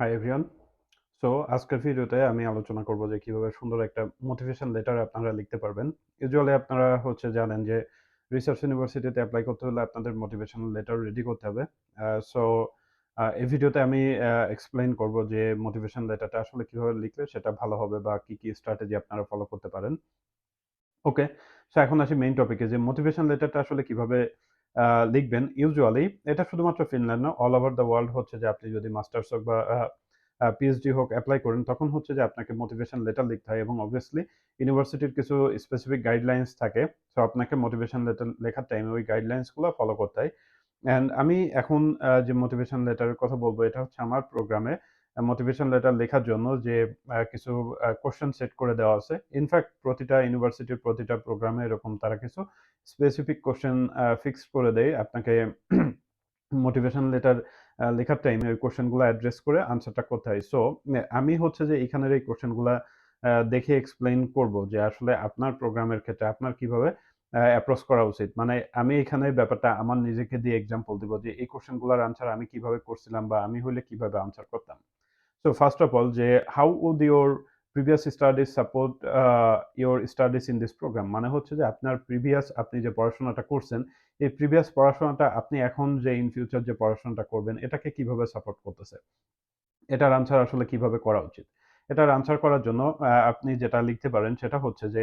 Hi everyone so আজকের ভিডিওতে আমি আলোচনা করব যে কীভাবে সুন্দর একটা মোটিভেশন লেটার আপনারা লিখতে পারবেন। ইউজুয়ালি আপনারা হচ্ছে জানেন যে রিসার্চ ইউনিভার্সিটিতে অ্যাপ্লাই করতে হলে আপনাদের মোটিভেশন লেটার রেডি করতে হবে। সো এই ভিডিওতে আমি এক্সপ্লেন করব যে মোটিভেশন লেটারটা আসলে কীভাবে লিখলে সেটা ভালো হবে বা কি কি স্ট্র্যাটেজি আপনারা ফলো করতে পারেন। ওকে সো এখন আসি মেইন টপিকে যে মোটিভেশন লেটারটা আসলে কীভাবে লিখবেন ইউজুয়ালি। এটা শুধুমাত্র ফিনল্যান্ড না, অল ওভার দ্য ওয়ার্ল্ড হচ্ছে যে আপনি যদি মাস্টার্স হোক বা পিএইচডি হোক অ্যাপ্লাই করেন, তখন হচ্ছে যে আপনাকে মোটিভেশন লেটার লিখতে হয় এবং অবভিয়াসলি ইউনিভার্সিটির কিছু স্পেসিফিক গাইডলাইন্স থাকে। সো আপনাকে মোটিভেশন লেটার লেখার টাইমে ওই গাইডলাইন্সগুলো ফলো করতে হয়। অ্যান্ড আমি এখন যে মোটিভেশন লেটারের কথা বলব, এটা হচ্ছে আমার প্রোগ্রামে মোটিভেশন লেটার লেখার জন্য যে কিছু কোশ্চেন সেট করে দেওয়া আছে। ইনফ্যাক্ট প্রতিটা ইউনিভার্সিটির প্রতিটা প্রোগ্রামে এরকম তারা কিছু স্পেসিফিক কোশ্চেন ফিক্স করে দেয়। আপনাকে মোটিভেশন লেটার লেখার টাইমে ওই কোশ্চেনগুলো অ্যাড্রেস করে আনসারটা হয়। সো আমি হচ্ছে যে এখানের এই কোশ্চেনগুলো দেখে এক্সপ্লেইন করব যে আসলে আপনার প্রোগ্রামের ক্ষেত্রে আপনার কীভাবে অ্যাপ্রোচ করা উচিত। মানে আমি এখানে ব্যাপারটা আমার নিজেকে দিয়ে এক্সাম্পল দিব যে, এই কোশ্চেনগুলোর আনসার আমি কীভাবে করছিলাম বা আমি হইলে কীভাবে আনসার করতাম। সো ফার্স্ট অফ অল যে how would your previous studies support your studies in this program মানে হচ্ছে যে আপনার প্রিভিয়াস আপনি যে পড়াশোনাটা করছেন, এই প্রিভিয়াস পড়াশোনাটা আপনি এখন যে ইন ফিউচার যে পড়াশোনাটা করবেন, এটাকে কীভাবে সাপোর্ট করতেছে? এটার আনসার আসলে কীভাবে করা উচিত? এটার আনসার করার জন্য আপনি যেটা লিখতে পারেন সেটা হচ্ছে যে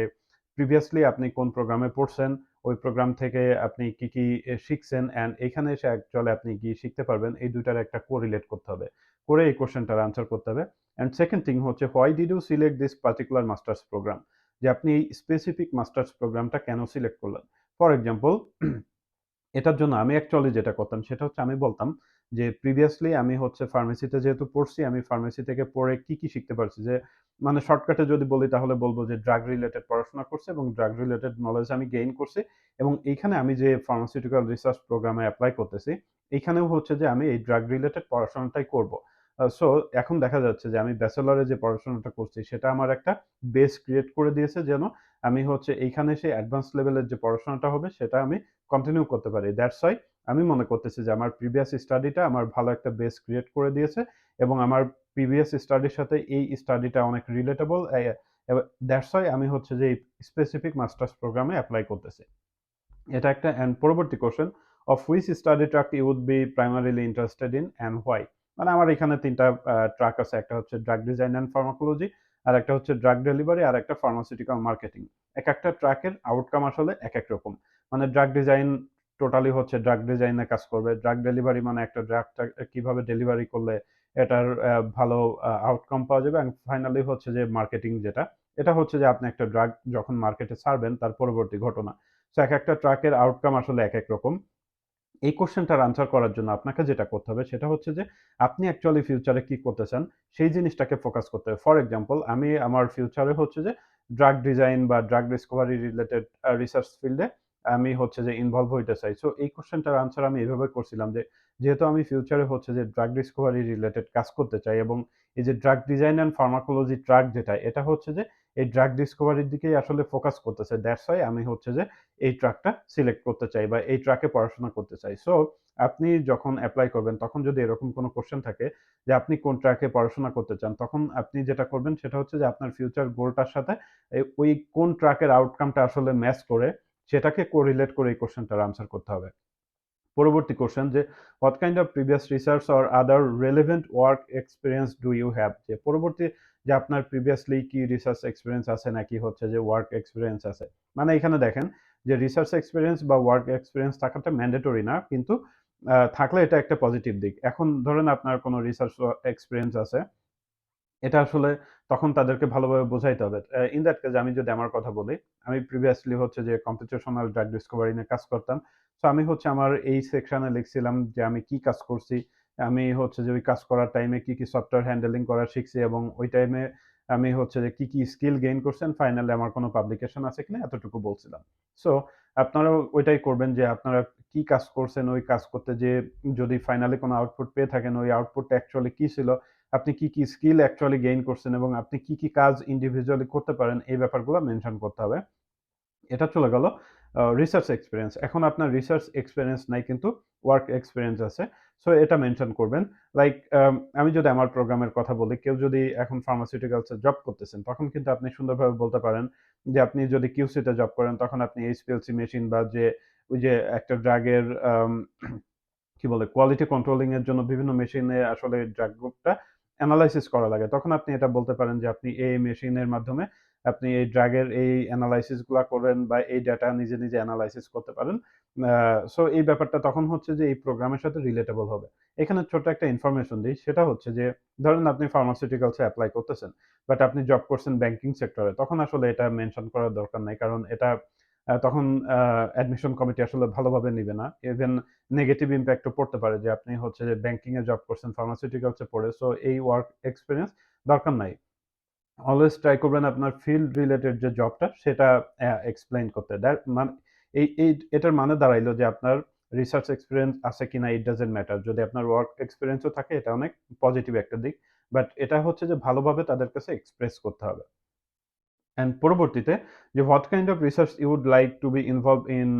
প্রিভিয়াসলি আপনি কোন প্রোগ্রামে পড়ছেন ওই প্রোগ্রাম থেকে আপনি কি কি শিখছেন অ্যান্ড এখানে এসে অ্যাকচুয়ালি আপনি কি শিখতে পারবেন। এই দুইটার একটা কোরিলেট করতে হবে। করে এই কোশ্চেনটার আনসার করতে হবে। অ্যান্ড সেকেন্ড থিং হচ্ছে why did you select this particular masters program যে আপনি এই স্পেসিফিক মাস্টার্স প্রোগ্রামটা কেন সিলেক্ট করলেন? ফর এক্সাম্পল এটার জন্য আমি অ্যাকচুয়ালি যেটা করতাম, সেটা হচ্ছে আমি বলতাম যে প্রিভিয়াসলি আমি হচ্ছে ফার্মেসিতে যেহেতু পড়ছি, আমি ফার্মেসি থেকে পড়ে কি কি শিখতে পারছি? যে মানে শর্টকাটে যদি বলি তাহলে বলব যে ড্রাগ রিলেটেড পড়াশোনা করছে এবং ড্রাগ রিলেটেড নলেজ আমি গেইন করছি এবং এইখানে আমি যে ফার্মাসিউটিক্যাল রিসার্চ প্রোগ্রামে অ্যাপ্লাই করতেছি, এইখানেও হচ্ছে যে আমি এই ড্রাগ রিলেটেড পড়াশোনাটাই করব। সো এখন দেখা যাচ্ছে যে আমি ব্যাচেলরে যে পড়াশোনাটা করছি সেটা আমার একটা বেস ক্রিয়েট করে দিয়েছে যেন আমি হচ্ছে এইখানে সেই অ্যাডভান্স লেভেলের যে পড়াশোনাটা হবে সেটা আমি কন্টিনিউ করতে পারি। দ্যাটস ওয়াই আমি মনে করতেছি যে আমার প্রিভিয়াস স্টাডিটা আমার ভালো একটা বেস ক্রিয়েট করে দিয়েছে এবং আমার প্রিভিয়াস স্টাডির সাথে এই স্টাডিটা অনেক রিলেটেবল দ্যাটস ওয়াই আমি হচ্ছে যে এই স্পেসিফিক মাস্টার্স প্রোগ্রামে অ্যাপ্লাই করতেছি। এটা একটা অ্যান্ড পরবর্তী question of which study track you would be primarily interested in and why মানে আমার এখানে তিনটা ট্রাক আছে, একটা হচ্ছে ড্রাগ ডিজাইন অ্যান্ড ফার্মাকোলজি আর একটা হচ্ছে ড্রাগ ডেলিভারি আর একটা ফার্মাসিউটিক্যাল মার্কেটিং এক একটা ট্রাকের আউটকাম আসলে এক এক রকম। মানে ড্রাগ ডিজাইন টোটালি হচ্ছে ড্রাগ ডিজাইনে কাজ করবে। ড্রাগ ডেলিভারি মানে একটা ড্রাগটা কীভাবে ডেলিভারি করলে এটার ভালো আউটকাম পাওয়া যাবে এবং ফাইনালি হচ্ছে যে মার্কেটিং যেটা, এটা হচ্ছে যে আপনি একটা ড্রাগ যখন মার্কেটে ছাড়বেন তার পরবর্তী ঘটনা। সো এক একটা ট্রাকের আউটকাম আসলে এক এক রকম। এই কোশ্চেনটার আনসার করার জন্য আপনাকে যেটা করতে হবে সেটা হচ্ছে যে আপনি অ্যাকচুয়ালি ফিউচারে কি করতে চান সেই জিনিসটাকে ফোকাস করতে হবে। ফর এক্সাম্পল আমি আমার ফিউচারে হচ্ছে যে ড্রাগ ডিজাইন বা ড্রাগ ডিসকভারি রিলেটেড রিসার্চ ফিল্ডে আমি হচ্ছে যে ইনভলভ হইতে চাই। সো এই কোশ্চেনটার আনসার আমি এভাবে করছিলাম যে, যেহেতু আমি ফিউচারে হচ্ছে যে ড্রাগ ডিসকভারি রিলেটেড কাজ করতে চাই এবং এই যে drug design and pharmacology track যেটা, এটা হচ্ছে যে এই ড্রাগ ডিসকভারির দিকেই আসলে ফোকাস করতেছে। দ্যাটস ওয়াই আমি হচ্ছে যে এই ট্রাকটা সিলেক্ট করতে চাই বা এই ট্রাকে পড়াশোনা করতে চাই। সো আপনি যখন অ্যাপ্লাই করবেন, তখন যদি এরকম কোনো কোশ্চেন থাকে যে আপনি কোন ট্র্যাকে পড়াশোনা করতে চান, তখন আপনি যেটা করবেন সেটা হচ্ছে যে আপনার ফিউচার গোলটার সাথে ওই কোন ট্র্যাকের আউটকামটা আসলে ম্যাচ করে সেটাকে কোরিলেট করে এই কোশ্চেনটার আনসার করতে হবে। পরবর্তী কোশ্চেন যে what kind of previous research or other relevant work experience do you have যে, পরবর্তী যে আপনার প্রিভিয়াসলি কি রিসার্চ এক্সপিরিয়েন্স আছে নাকি হচ্ছে, যে ওয়ার্ক এক্সপিরিয়েন্স আছে। মানে এখানে দেখেন যে রিসার্চ এক্সপিরিয়েন্স বা ওয়ার্ক এক্সপিরিয়েন্স থাকাটা ম্যান্ডেটরি না, কিন্তু থাকলে এটা একটা পজিটিভ দিক। এখন ধরেন আপনার কোনো রিসার্চ এক্সপিরিয়েন্স আছে এটা আসলে তখন তাদেরকে ভালোভাবে বোঝাইতে হবে। ইন দ্যাট কেজ আমি যদি আমার কথা বলি, আমি প্রিভিয়াসলি হচ্ছে যে কম্পিটিশনাল ড্রাগ ডিসকভারি নিয়ে কাজ করতাম। তো আমি হচ্ছে আমার এই সেকশনে লিখছিলাম যে আমি কি কাজ করছি। আমি হচ্ছে যে ওই কাজ করার টাইমে কি কি সফটওয়্যার হ্যান্ডেলিং করা শিখছি এবং ওই টাইমে আমি হচ্ছে যে কি কি স্কিল গেইন করছেন ফাইনালি আমার কোনো পাবলিকেশন আছে কিনা এতটুকু বলছিলাম। সো আপনারা ওইটাই করবেন যে আপনারা কি কাজ করছেন, ওই কাজ করতে যে যদি ফাইনালি কোনো আউটপুট পেয়ে থাকেন, ওই আউটপুটটা অ্যাকচুয়ালি কি ছিল আপনি কি কি স্কিল অ্যাকচুয়ালি গেইন করছেন এবং আপনি কি কি কাজ ইন্ডিভিজুয়ালি করতে পারেন এই ব্যাপারগুলো মেনশন করতে হবে এটা চলে গেল রিসার্চ এক্সপিরিয়েন্স এখন আপনার রিসার্চ এক্সপিরিয়েন্স নাই কিন্তু ওয়ার্ক এক্সপিরিয়েন্স আছে। সো এটা মেনশন করবেন। লাইক আম যদি আমার প্রোগ্রামের কথা বলি, কেউ যদি এখন ফার্মাসিউটিক্যালস জব করতেছেন, তখন কিন্তু আপনি সুন্দরভাবে বলতে পারেন যে আপনি যদি QC তে জব করেন, তখন আপনি HPLC মেশিন বা যে ওই যে একটা ড্রাগের কি বলে কোয়ালিটি কন্ট্রোলিং এর জন্য বিভিন্ন মেশিনে আসলে ড্রাগগুলোটা এনালাইসিস করা লাগে। তখন আপনি এটা বলতে পারেন যে আপনি এই মেশিনের মাধ্যমে আপনি এই ড্রাগের এই এনালাইসিসগুলা করেন বা এই ডাটা নিজে, নিজে অ্যানালাইসিস করতে পারেন। সো এই ব্যাপারটা তখন হচ্ছে যে এই প্রোগ্রামের সাথে রিলেটেবল হবে। এখানে ছোট্ট একটা ইনফরমেশন দিই সেটা হচ্ছে যে ধরেন আপনি ফার্মাসিউটিক্যালস অ্যাপ্লাই করতেছেন। বাট আপনি জব করছেন ব্যাংকিং সেক্টরে। তখন আসলে এটা মেনশন করার দরকার নাই। কারণ এটা তখন অ্যাডমিশন কমিটি আসলে ভালোভাবে নিবে না। ইভেন নেগেটিভ ইমপ্যাক্ট ও পড়তে পারে যে আপনি হচ্ছে যে ব্যাংকিং এ জব করছেন ফার্মাসিউটিক্যালস পড়ে। সো এই ওয়ার্ক এক্সপেরিয়েন্স দরকার নাই। অলওয়েজ ট্রাই করবেন আপনার ফিল্ড রিলেটেড যে জবটা সেটা এক্সপ্লেইন করতে। দ্যাট মান, এই এই, এটার মানে দাঁড়াইলো যে আপনার রিসার্চ এক্সপেরিয়েন্স আছে কিনা ইট ডাজন্ট ম্যাটার। যদি আপনার ওয়ার্ক এক্সপেরিয়েন্স ও থাকে, এটা অনেক পজিটিভ একটা দিক। বাট এটা হচ্ছে যে ভালোভাবে তাদের কাছে এক্সপ্রেস করতে হবে। অ্যান্ড পরবর্তীতে যে what kind of research you would like to be involve in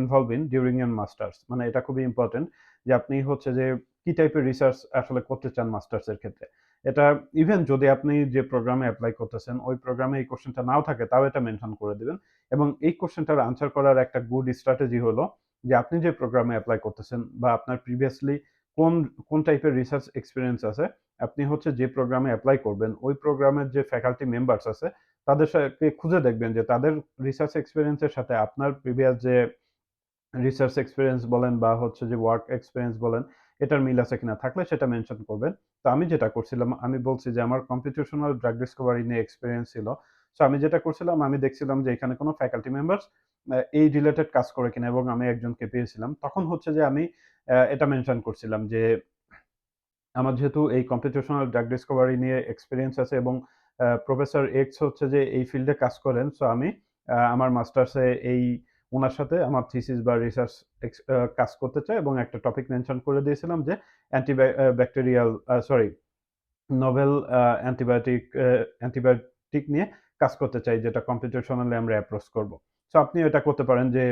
involve in during your masters. মানে এটা খুবই ইম্পোর্টেন্ট যে আপনি হচ্ছে যে কি টাইপের রিসার্চ আসলে করতে চান মাস্টার্স এর ক্ষেত্রে। এটা ইভেন যদি আপনি যে প্রোগ্রামে এপ্লাই করতেছেন, ওই প্রোগ্রামে এই কোয়েশ্চেনটা নাও থাকে তাও এটা মেনশন করে দিবেন। এবং এই কোয়েশ্চেনটার আনসার করার একটা গুড স্ট্র্যাটেজি হলো যে আপনি যে প্রোগ্রামে এপ্লাই করতেছেন বা আপনার প্রিভিয়াসলি কোন, কোন টাইপের রিসার্চ এক্সপেরিয়েন্স আছে, আপনি হচ্ছে যে প্রোগ্রামে এপ্লাই করবেন, ওই প্রোগ্রামের যে ফ্যাকাল্টি মেম্বারস আছে, তাদের সাথে খুঁজে দেখবেন যে তাদের রিসার্চ এক্সপেরিয়েন্স এর সাথে আপনার প্রিভিয়াস যে রিসার্চ এক্সপিরিয়েন্স বলেন বা হচ্ছে যে ওয়ার্ক এক্সপিরিয়েন্স বলেন, এটার মিল আছে কিনা। থাকলে সেটা মেনশন করবেন। তো আমি যেটা করছিলাম, আমি বলছি যে আমার কম্পিটিশনাল ড্রাগ ডিসকভারি নিয়ে এক্সপিরিয়েন্স ছিল। সো আমি যেটা করছিলাম, আমি দেখছিলাম যে এখানে কোনো ফ্যাকাল্টি মেম্বারস এই রিলেটেড কাজ করে কিনা এবং আমি একজনকে পেয়েছিলাম। তখন হচ্ছে যে আমি এটা মেনশন করছিলাম যে আমার যেহেতু এই কম্পিটিশনাল ড্রাগ ডিসকভারি নিয়ে এক্সপিরিয়েন্স আছে এবং প্রফেসর এক্স হচ্ছে যে এই ফিল্ডে কাজ করেন। সো আমি আমার মাস্টার্সে এই ওনার সাথে আমার থিসিস বা রিসার্চ কাজ করতে চাই এবং একটা টপিক মেনশন করে দিয়েছিলাম যে অ্যান্টিবা আ bacterial sorry novel antibiotic antibiotic নিয়ে কাজ করতে চাই যেটা কম্পিটিশনালি আমরা অ্যাপ্রোচ করব। সো আপনি এটা করতে পারেন যে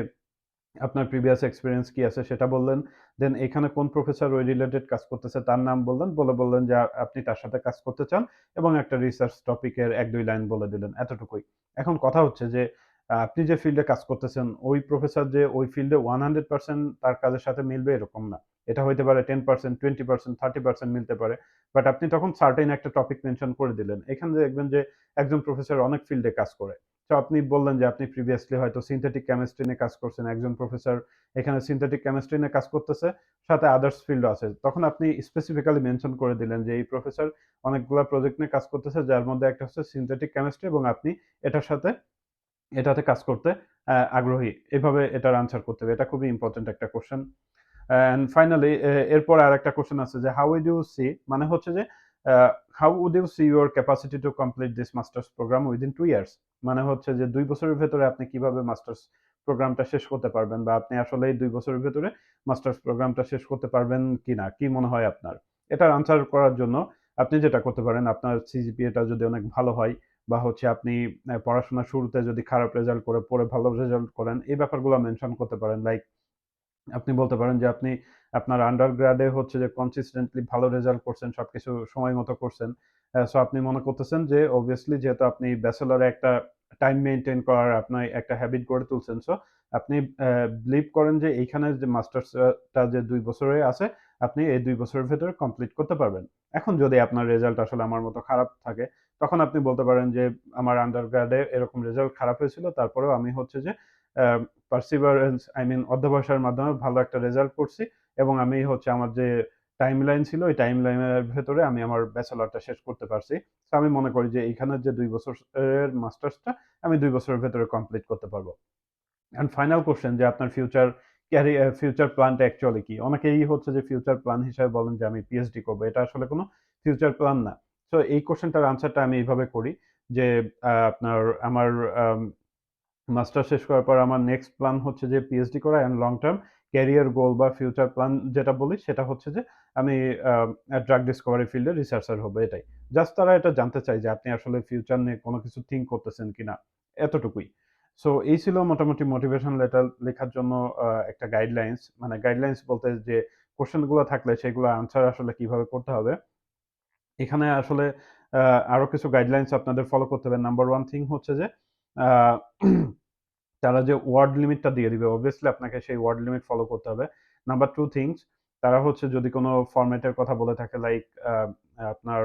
আপনার প্রিভিয়াস এক্সপিরিয়েন্স কি আছে সেটা বললেন। দেন এখানে কোন প্রফেসর ওই রিলেটেড কাজ করতেছে তার নাম বললেন। বলে বললেন যে আপনি তার সাথে কাজ করতে চান এবং একটা রিসার্চ টপিকের ১-২ লাইন বলে দিলেন। এতটুকুই। এখন কথা হচ্ছে যে আপনি যে ফিল্ডে কাজ করতেছেন, ওই প্রফেসর যে ওই ফিল্ডে 100% তার কাজের সাথে মিলবে এরকম না। এটা হইতে পারে 10%, 20%, 30% মিলতে পারে। বাট আপনি তখন সার্টেন একটা টপিক মেনশন করে দিলেন। এখানে দেখবেন যে একজন প্রফেসর অনেক ফিল্ডে কাজ করে। তো আপনি বললেন যে আপনি প্রিভিয়াসলি হয়তো সিনথেটিক কেমিস্ট্রি নিয়ে কাজ করছেন। একজন প্রফেসর এখানে সিনথেটিক কেমিস্ট্রি নিয়ে কাজ করতেছে, সাথে আদার্স ফিল্ডও আছে। তখন আপনি স্পেসিফিক্যালি মেনশন করে দিলেন যে এই প্রফেসর অনেকগুলা প্রজেক্ট নিয়ে কাজ করতেছে যার মধ্যে একটা হচ্ছে সিনথেটিক কেমিস্ট্রি এবং আপনি এটার সাথে এটাতে কাজ করতে আগ্রহী। এভাবে এটার আনসার করতে হবে। এটা খুবই ইম্পর্টেন্ট একটা কোশ্চেন অ্যান্ড ফাইনালি এরপর আরেকটা কোয়েশ্চেন আছে যে হাউ উইড ইউ সি মানে হচ্ছে যে how would you see your capacity to complete this masters program within 2 years? মানে হচ্ছে যে দুই বছরের ভেতরে আপনি কীভাবে মাস্টার্স প্রোগ্রামটা শেষ করতে পারবেন বা আপনি আসলে ২ বছরের ভেতরে মাস্টার্স প্রোগ্রামটা শেষ করতে পারবেন কিনা? কি মনে হয় আপনার? এটার আনসার করার জন্য আপনি যেটা করতে পারেন আপনার সিজিপিএটা যদি অনেক ভালো হয় বা হচ্ছে আপনি আ পড়াশোনার শুরুতে যদি খারাপ রেজাল্ট করে পরে ভালো রেজাল্ট করেন, এই ব্যাপারগুলো মেনশন করতে পারেন। লাইক আপনি বলতে পারেন যে আপনি আপনার আন্ডার গ্রেড হচ্ছে যে কনসিস্টেন্টলি ভালো রেজাল্ট করছেন, সবকিছু সময় মতো করছেন। সো আপনি মনে করতেছেন যে অবভিয়াসলি যেহেতু আপনি ব্যাচেলর একটা টাইম মেনটেন করার আপনার একটা হ্যাবিট গড়ে তুলছেন। সো আপনি বিলিভ করেন যে এইখানে যে মাস্টার্সটা যে দুই বছরে আছে, আপনি এই দুই বছরের ভেতরে কমপ্লিট করতে পারবেন। এখন যদি আপনার রেজাল্ট আসলে আমার মতো খারাপ থাকে, তখন আপনি বলতে পারেন যে আমার আন্ডার গ্রেড এরকম রেজাল্ট খারাপ হয়েছিল। তারপরেও আমি হচ্ছে যে পারসিভারেন্স আই মিন অধ্যবসায়ের মাধ্যমে ভালো একটা রেজাল্ট করছি এবং আমি হচ্ছে আমার যে টাইমলাইন ছিল, ওই টাইমলাইনের ভেতরে আমি আমার ব্যাচেলরটা শেষ করতে পারছি। তো আমি মনে করি যে এইখানের যে দুই বছরের মাস্টার্সটা আমি দুই বছরের ভেতরে কমপ্লিট করতে পারব অ্যান্ড ফাইনাল কোশ্চেন যে আপনার ফিউচার ক্যারিয়া ফিউচার প্ল্যানটা অ্যাকচুয়ালি কি? অনেকেই হচ্ছে যে ফিউচার প্ল্যান হিসেবে বলেন যে আমি পিএইচডি করব। এটা আসলে কোনো ফিউচার প্ল্যান না। সো এই কোশ্চেনটার আনসারটা আমি এইভাবে করি যে আপনার আমার মাস্টার শেষ করার পর আমার নেক্সট প্ল্যান হচ্ছে যে পিএইচডি করা and long term career goal বা ফিউচার প্ল্যান যেটা বলি সেটা হচ্ছে যে আমি ড্রাগ ডিসকভারি ফিল্ডে রিসার্চার হব এটাই। জাস্ট তারা এটা জানতে চায় যে আপনি আসলে ফিউচার নিয়ে কোনো কিছু থিঙ্ক করতেছেন কি না এতটুকুই। সো এই ছিল মোটামুটি মোটিভেশন লেটার লেখার জন্য একটা গাইডলাইনস মানে গাইডলাইন্স বলতে যে কোয়েশ্চেনগুলা থাকলে সেগুলো আনসার আসলে কীভাবে করতে হবে। এখানে আসলে, আ, আরও কিছু গাইডলাইন্স আপনাদের ফলো করতে হবে। নাম্বার ওয়ান থিং হচ্ছে যে তারা যে ওয়ার্ড লিমিটটা দিয়ে দিবে, obviously আপনাকে সেই ওয়ার্ড লিমিট ফলো করতে হবে। নাম্বার টু থিংস তারা হচ্ছে যদি কোনো ফরম্যাটের কথা বলে থাকে লাইক আপনার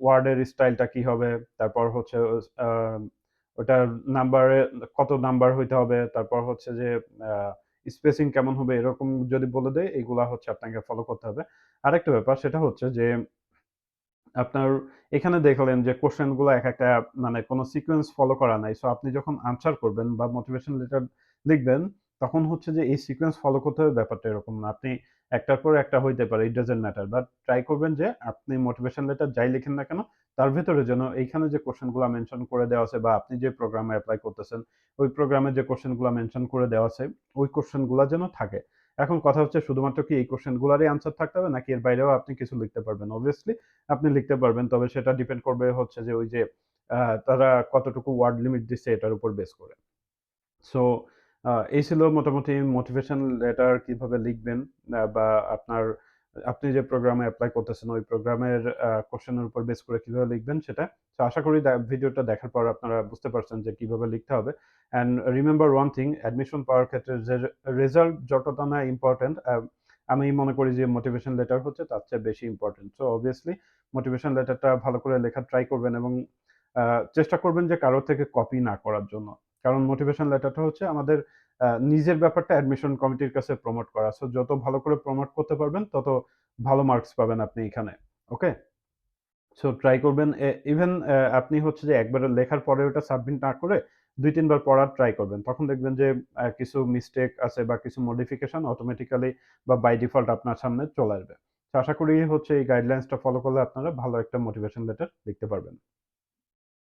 ওয়ার্ডের স্টাইলটা কি হবে? তারপর হচ্ছে ওটার নাম্বারে কত নাম্বার হইতে হবে? তারপর হচ্ছে যে স্পেসিং কেমন হবে? এরকম যদি বলে দেয়, এগুলা হচ্ছে আপনাকে ফলো করতে হবে। আরেকটা ব্যাপার সেটা হচ্ছে যে আপনার এখানে দেখলেন যে কোয়েশ্চেন এক একটা মানে কোনো সিকোয়েন্স ফলো করা নাই। সো আপনি যখন আনসার করবেন বা মোটিভেশন লেটার লিখবেন, তখন হচ্ছে যে এই সিকোয়েন্স ফলো করতে হবে, ব্যাপারটা এরকম না। আপনি একটার পর একটা হইতে পারে it doesn't matter. But try করবেন যে আপনি মোটিভেশন লেটার যাই লিখেন না কেন, তার ভেতরে যেন এইখানে যে কোয়েশ্চেনগুলা মেনশন করে দেওয়া আছে বা আপনি যে প্রোগ্রামে অ্যাপ্লাই করতেছেন, ওই প্রোগ্রামে যে কোয়েশ্চেনগুলা মেনশন করে দেওয়া আছে, ওই কোয়েশ্চেনগুলা যেন থাকে। এখন কথা হচ্ছে শুধুমাত্র কি এই কোয়েশ্চেন গুলারই আনসার থাকতে হবে, নাকি এর বাইরেও আপনি কিছু লিখতে পারবেন? অবভিয়াসলি আপনি লিখতে পারবেন। তবে সেটা ডিপেন্ড করবে হচ্ছে যে ওই যে তারা কতটুকু ওয়ার্ড লিমিট দিচ্ছে এটার উপর বেস করে। সো এই ছিল মোটামুটি মোটিভেশন লেটার কীভাবে লিখবেন বা আপনার আপনি যে প্রোগ্রামে এপ্লাই করতেছেন, ওই প্রোগ্রামের এর উপর বেস করে কীভাবে লিখবেন সেটা। সো আশা করি ভিডিওটা দেখার পর আপনারা বুঝতে পারছেন যে কীভাবে লিখতে হবে। And remember one thing admission পাওয়ার ক্ষেত্রে যে রেজাল্ট যতটা না ইম্পোর্টেন্ট আমি মনে করি যে মোটিভেশন লেটার হচ্ছে তার চেয়ে বেশি ইম্পোর্টেন্ট। সো obviously মোটিভেশন লেটারটা ভালো করে লেখা ট্রাই করবেন এবং চেষ্টা করবেন যে কারোর থেকে কপি না করার জন্য। কারণ মোটিভেশন লেটারটা হচ্ছে আমাদের নিজের ব্যাপারটা অ্যাডমিশন কমিটির কাছে প্রমোট করা। সো যত ভালো করে প্রমোট করতে পারবেন, তত ভালো মার্কস পাবেন আপনি এখানে। ওকে? সো ট্রাই করবেন ইভেন আপনি হচ্ছে যে একবার লেখার পরে ওটা সাবমিট না করে দুই, তিনবার পড়ার ট্রাই করবেন। তখন দেখবেন যে কিছু মিস্টেক আছে বা কিছু মডিফিকেশন অটোমেটিক্যালি বা বাই ডিফল্ট আপনার সামনে চলে আসবে। আশা করি হচ্ছে এই গাইডলাইনসটা ফলো করলে আপনারা ভালো একটা মোটিভেশন লেটার লিখতে পারবেন।